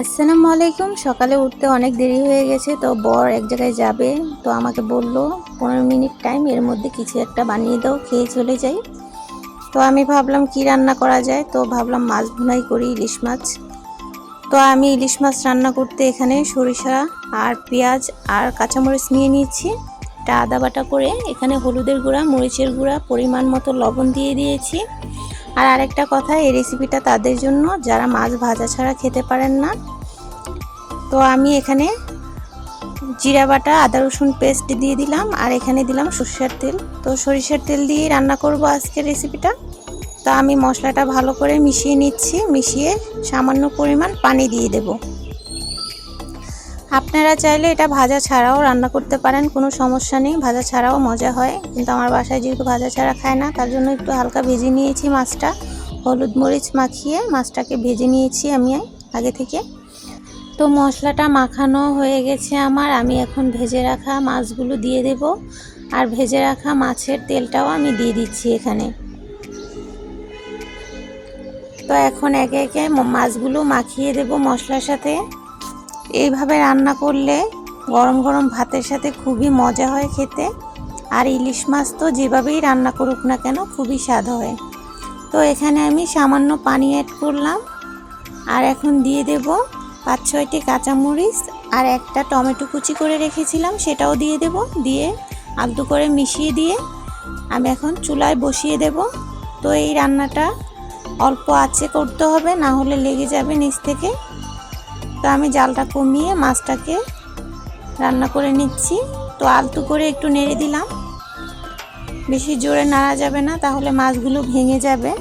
আসসালামু আলাইকুম। সকালে উঠতে অনেক দেরি হয়ে গেছে, তো বর এক জায়গায় যাবে। তো আমাকে বলল, পনেরো মিনিট টাইম এর মধ্যে কিছু একটা বানিয়ে দাও, খেয়ে চলে যাই। তো আমি ভাবলাম, কি রান্না করা যায়? তো ভাবলাম, মাছ ভুনাই করি, ইলিশ মাছ। তো আমি ইলিশ মাছ রান্না করতে এখানে সরিষা আর পেঁয়াজ আর কাঁচামরিচ নিয়ে নিয়েছি। এটা আদা বাটা করে এখানে হলুদের গুঁড়া, মরিচের গুঁড়া, পরিমাণ মতো লবণ দিয়ে দিয়েছি। আর আরেকটা কথা, এই রেসিপিটা তাদের জন্য, যারা মাছ ভাজা ছাড়া খেতে পারেন না। তো আমি এখানে জিরা বাটা, আদা রসুন পেস্ট দিয়ে দিলাম, আর এখানে দিলাম সরিষার তেল। তো সরিষার তেল দিয়েই রান্না করব আজকের রেসিপিটা তো আমি মশলাটা ভালো করে মিশিয়ে নিচ্ছি, মিশিয়ে সামান্য পরিমাণ পানি দিয়ে দেব। আপনারা চাইলে এটা ভাজা ছাড়াও রান্না করতে পারেন, কোনো সমস্যা নেই। ভাজা ছাড়াও মজা হয়, কিন্তু আমার বাসায় যেহেতু ভাজা ছাড়া খায় না, তার জন্য একটু হালকা ভেজে নিয়েছি মাছটা। হলুদ মরিচ মাখিয়ে মাছটাকে ভেজে নিয়েছি আমি আগে থেকে। তো মশলাটা মাখানো হয়ে গেছে আমার, আমি এখন ভেজে রাখা মাছগুলো দিয়ে দেব। আর ভেজে রাখা মাছের তেলটাও আমি দিয়ে দিচ্ছি এখানে। তো এখন একে একে মাছগুলো মাখিয়ে দেব মশলার সাথে। এইভাবে রান্না করলে গরম গরম ভাতের সাথে খুবই মজা হয় খেতে। আর ইলিশ মাছ তো যেভাবেই রান্না করুক না কেন, খুবই স্বাদ হয়। তো এখানে আমি সামান্য পানি অ্যাড করলাম। আর এখন দিয়ে দেব পাঁচ ছয়টি কাঁচামরিচ আর একটা টমেটো কুচি করে রেখেছিলাম, সেটাও দিয়ে দেব। দিয়ে আলতু করে মিশিয়ে দিয়ে আমি এখন চুলায় বসিয়ে দেব। তো এই রান্নাটা অল্প আছে করতে হবে, না হলে লেগে যাবে নিচ থেকে। তো আমি জালটা কমিয়ে মাছটাকে রান্না করে নিচ্ছি। তো আলতু করে একটু নেড়ে দিলাম। বেশি জোরে নাড়া যাবে না, তাহলে মাছগুলো ভেঙে যাবে।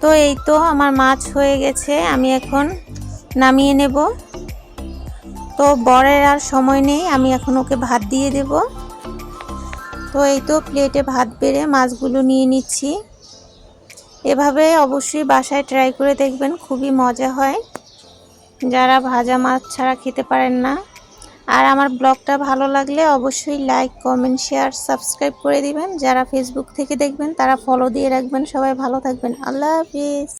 তো এই তো আমার মাছ হয়ে গেছে, আমি এখন নামিয়ে নেব। তো বরের আর সময় নেই, আমি এখন ওকে ভাত দিয়ে দেব। তো এই তো প্লেটে ভাত বেড়ে মাছগুলো নিয়ে নিচ্ছি। এভাবে অবশ্যই বাসায় ট্রাই করে দেখবেন, খুবই মজা হয়। যারা ভাজা মাছ ছাড়া খেতে পারেন না। আর আমার ব্লগটা ভালো লাগলে অবশ্যই লাইক কমেন্ট শেয়ার সাবস্ক্রাইব করে দিবেন। যারা ফেসবুক থেকে দেখবেন, তারা ফলো দিয়ে রাখবেন। সবাই ভালো থাকবেন। আল্লাহ হাফিজ।